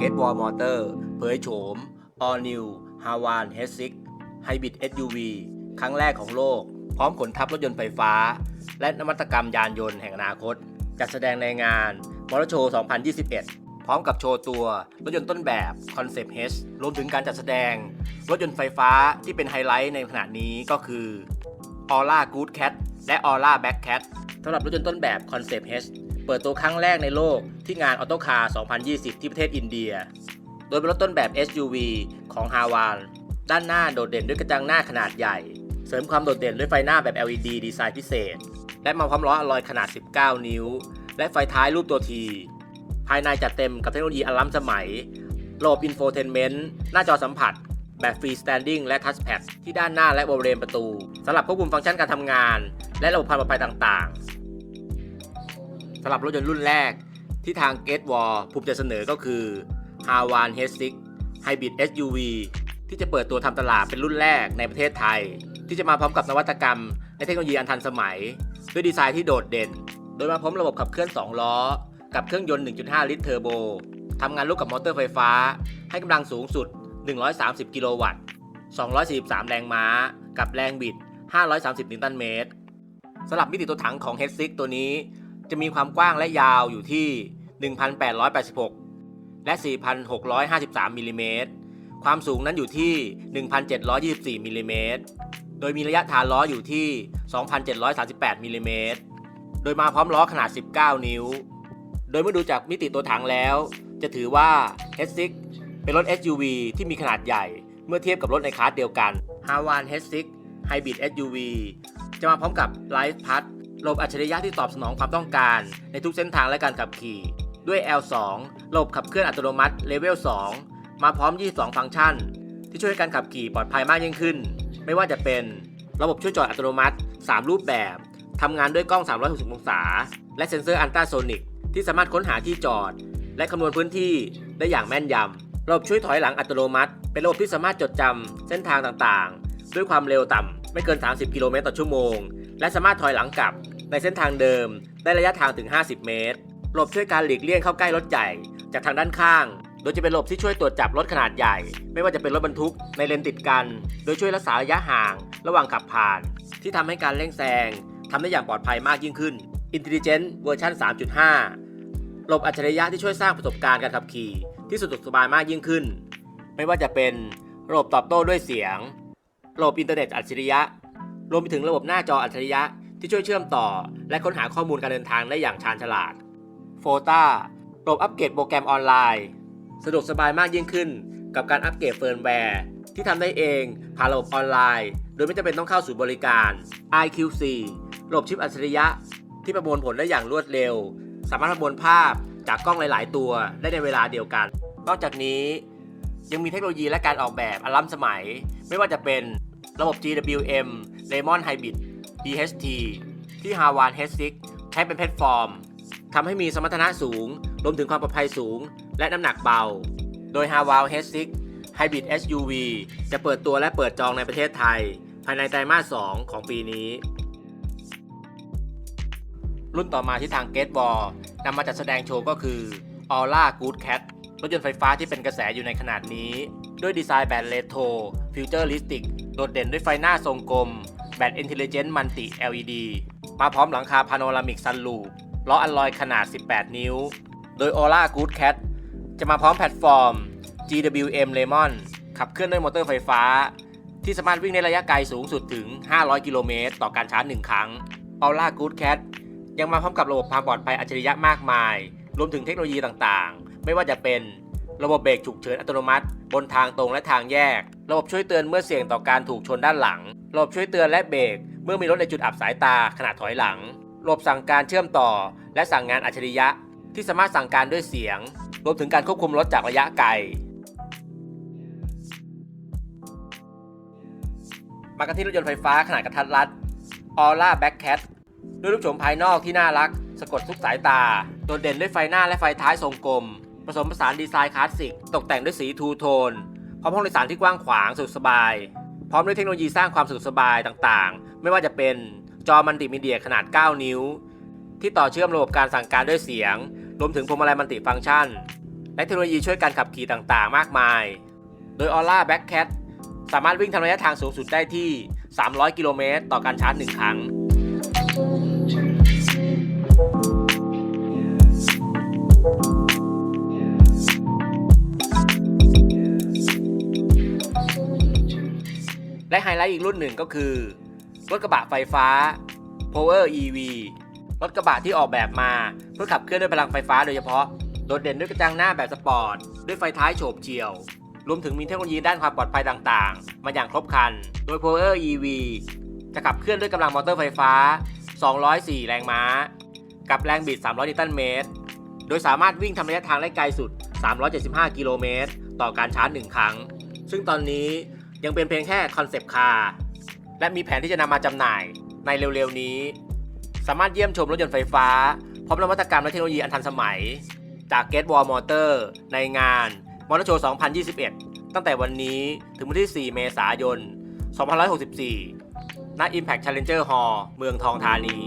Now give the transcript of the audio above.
g a t e w a l l Motor เผยโฉม All New h a w a n H6 Hybrid SUV ครั้งแรกของโลก พร้อมขนทับรถยนต์ไฟฟ้า และนวัตกรรมยานยนต์แห่งอนาคต จัดแสดงในงานมอเตอร์โชว์ 2021 พร้อมกับโชว์ตัวรถยนต์ต้นแบบ Concept H รวมถึงการจัดแสดง รถยนต์ไฟฟ้าที่เป็นไฮไลท์ในขณะนี้ก็คือ Aura Good Cat และ Aura Black Cat สำหรับรถยนต์ต้นแบบ Concept H เปิดตัวครั้งแรกในโลกที่งาน Auto Car 2020 ที่ประเทศอินเดีย โดยเป็นรถต้นแบบ SUV ของ h a w a n ด้านหน้าโดดเด่นด้วยกระจังหน้าขนาดใหญ่ เสริมความโดดเด่นด้วยไฟหน้าแบบ LED ดีไซน์พิเศษ และมาพร้อมล้ออลลอยขนาด 19 นิ้ว และไฟท้ายรูปตัวที ภายในจัดเต็มกับเทคโนโลยีอันล้ำสมัยระบบอินโฟเทนเมนต์หน้าจอสัมผัส แบบฟรีสแตนดิ้งและทัชแพดที่ด้านหน้าและบริเวณประตูสำหรับควบคุมฟังก์ชันการทำงาน และระบบความปลอดภัยต่างๆำหรับรถยนต์รุ่นแรกที่ทาง g a t e w a l l ภูมิใจเสนอก็คือ h a w a n H6 Hybrid SUV ที่จะเปิดตัวทำตลาดเป็นรุ่นแรกในประเทศไทย ที่จะมาพร้อมกับนวัตกรรมและเทคโนโลยีอันทันสมัย ด้วยดีไซน์ที่โดดเด่น โดยมาพร้อมระบบขับเคลื่อน 2 ล้อ กับเครื่องยนต์ 1.5 ลิตรเทอร์โบทำงานร่วมกับมอเตอร์ไฟฟ้า ให้กำลังสูงสุด 130 กิโลวัตต์ 243 แรงม้า กับแรงบิด 530 นิวตันเมตรสำหรับมิติตัวถังของ H6 ตัวนี้ จะมีความกว้างและยาวอยู่ที่ 1,886 และ 4,653มิลลิเมตร ความสูงนั้นอยู่ที่ 1,724มิลลิเมตร โดยมีระยะฐานล้ออยู่ที่ 2,738มิลลิเมตร โดยมาพร้อมล้อขนาด 19 นิ้ว โดยเมื่อดูจากมิติตัวถังแล้ว จะถือว่า H6 เป็นรถ SUV ที่มีขนาดใหญ่ เมื่อเทียบกับรถในคลาสเดียวกัน h a w a n H6 Hybrid SUV จะมาพร้อมกับ Live Path ระบบอัจฉริยะที่ตอบสนองความต้องการ ในทุกเส้นทางและการขับขี่ ด้วย L2 ระบบขับเคลื่อนอัตโนมัติ Level 2มาพร้อม 22 ฟังก์ชัน ที่ช่วยให้การขับขี่ปลอดภัยมากยิ่งขึ้น ไม่ว่าจะเป็นระบบช่วยจอดอัตโนมัติ 3 รูปแบบทำงานด้วยกล้อง 360 องศา และเซ็นเซอร์อันตราโซนิกที่สามารถค้นหาที่จอด และคำนวณพื้นที่ได้อย่างแม่นยำระบบช่วยถอยหลังอัตโนมัติ เป็นระบบที่สามารถจดจำเส้นทางต่างๆ ด้วยความเร็วต่ำไม่เกิน 30 กิโลเมตรต่อชั่วโมง และสามารถถอยหลังกลับ ในเส้นทางเดิมได้ระยะทางถึง 50 เมตรระบบช่วยการหลีกเลี่ยงเข้าใกล้รถใหญ่ จากทางด้านข้าง โดยจะเป็นระบบที่ช่วยตรวจจับรถขนาดใหญ่ ไม่ว่าจะเป็นรถบรรทุกในเลนติดกัน โดยช่วยรักษาระยะห่าง ระหว่างขับผ่าน ที่ทำให้การเร่งแซงทำได้อย่างปลอดภัยมากยิ่งขึ้น Intelligent เวอร์ชัน3.5ระบบอัจฉริยะที่ช่วยสร้างประสบการณ์การขับขี่ ที่สะดวกสบายมากยิ่งขึ้น ไม่ว่าจะเป็นระบบตอบโต้ด้วยเสียง ระบบอินเทอร์เน็ตอัจฉริยะ รวมไปถึงระบบหน้าจออัจฉริยะ ที่ช่วยเชื่อมต่อ และค้นหาข้อมูลการเดินทางได้อย่างชาญฉลาด โฟตาระบบอัปเกรดโปรแกรมออนไลน์ สะดวกสบายมากยิ่งขึ้น กับการอัปเกรดเฟิร์มแวร์ ที่ทำได้เองผ่านระบบออนไลน์ โดยไม่จำเป็นต้องเข้าสู่บริการ IQC ระบบชิปอัจฉริยะ ที่ประมวลผลได้อย่างรวดเร็ว สามารถประมวลภาพจากกล้องหลาย ๆ ตัวได้ในเวลาเดียวกัน นอกจากนี้ยังมีเทคโนโลยีและการออกแบบอันล้ำสมัย ไม่ว่าจะเป็นระบบ GWM Lemon Hybrid DHT ที่ h a w a n H6 ใช้เป็นแพลตฟอร์มทำให้มีสมรรถนะสูง รวมถึงความปลอดภัยสูง และน้ำหนักเบา โดย h a w a n H6 Hybrid SUV จะเปิดตัวและเปิดจองในประเทศไทย ภายในไตรมาส 2 ของปีนี้ รุ่นต่อมาที่ทาง g a t e w a l l นำมาจัดแสดงโชว์ก็คือ Aura Good Cat รถยนต์ไฟฟ้าที่เป็นกระแสอยู่ในขนาดนี้ ด้วยดีไซน์แบบเลโทรฟิวเจอริสติก โดดเด่นด้วยไฟหน้าทรงกลม แบต Intelligent Multi LED มาพร้อมหลังคาพาโนรามิกซันลูปล้ออัลลอยขนาด 18 นิ้ว โดย Aura Good Cat จะมาพร้อมแพลตฟอร์ม GWM Lemon ขับเคลื่อนด้วยมอเตอร์ไฟฟ้า ที่สามารถวิ่งในระยะไกลสูงสุดถึง 500 กิโลเมตร ต่อการชาร์จ 1 ครั้ง Aura Good Cat ยังมาพร้อมกับระบบความปลอดภัยอัจฉริยะมากมาย รวมถึงเทคโนโลยีต่างๆ ไม่ว่าจะเป็นระบบเบรกฉุกเฉินอัตโนมัติ บนทางตรงและทางแยก ระบบช่วยเตือนเมื่อเสี่ยงต่อการถูกชนด้านหลัง ระบบช่วยเตือนและเบรกเมื่อมีรถในจุดอับสายตาขณะถอยหลังระบบสั่งการเชื่อมต่อ และสั่งงานอัจฉริยะ ที่สามารถสั่งการด้วยเสียง รวมถึงการควบคุมรถจากระยะไกล มากันที่รถยนต์ไฟฟ้าขนาดกระทัดรัด Aura Backcat ด้วยรูปโฉมภายนอกที่น่ารัก สะกดทุกสายตา โดดเด่นด้วยไฟหน้าและไฟท้ายทรงกลม ผสมผสานดีไซน์คลาสสิก ตกแต่งด้วยสีทูโทน พร้อมห้องโดยสารที่กว้างขวางสะดสบาย พร้อมด้วยเทคโนโลยีสร้างความสะดวกสบายต่างๆ ไม่ว่าจะเป็นจอมัลติมีเดียขนาด 9 นิ้ว ที่ต่อเชื่อมระบบการสั่งการด้วยเสียง รวมถึงพวงมาลัยมัลติฟังก์ชัน และเทคโนโลยีช่วยการขับขี่ต่างๆ มากมาย โดย Aura Black Cat สามารถวิ่งทำระยะทางสูงสุดได้ที่ 300 กิโลเมตรต่อการชาร์จ 1 ครั้ง และไฮไลท์อีกรุ่นหนึ่งก็คือ รถกระบะไฟฟ้า Power EV รถกระบะที่ออกแบบมาเพื่อขับเคลื่อนด้วยพลังไฟฟ้าโดยเฉพาะ โดดเด่นด้วยกระจังหน้าแบบสปอร์ต ด้วยไฟท้ายโฉบเฉี่ยว รวมถึงมีเทคโนโลยีด้านความปลอดภัยต่างๆ มาอย่างครบครัน โดย Power EV จะขับเคลื่อนด้วยกำลังมอเตอร์ไฟฟ้า 204 แรงม้า กับแรงบิด 300 นิวตันเมตร โดยสามารถวิ่งทำระยะทางได้ไกลสุด 375 กิโลเมตร ต่อการชาร์จ 1 ครั้ง ซึ่งตอนนี้ ยังเป็นเพียงแค่คอนเซปต์คาร์และมีแผนที่จะนำมาจำหน่ายในเร็วๆนี้ สามารถเยี่ยมชมรถยนต์ไฟฟ้า พร้อมนวัตกรรมและเทคโนโลยีอันทันสมัย จาก Get Wall Motor ในงาน Motor Show 2021 ตั้งแต่วันนี้ถึงวันที่ 4 เมษายน 2564 ณ Impact Challenger Hall เมืองทองธานี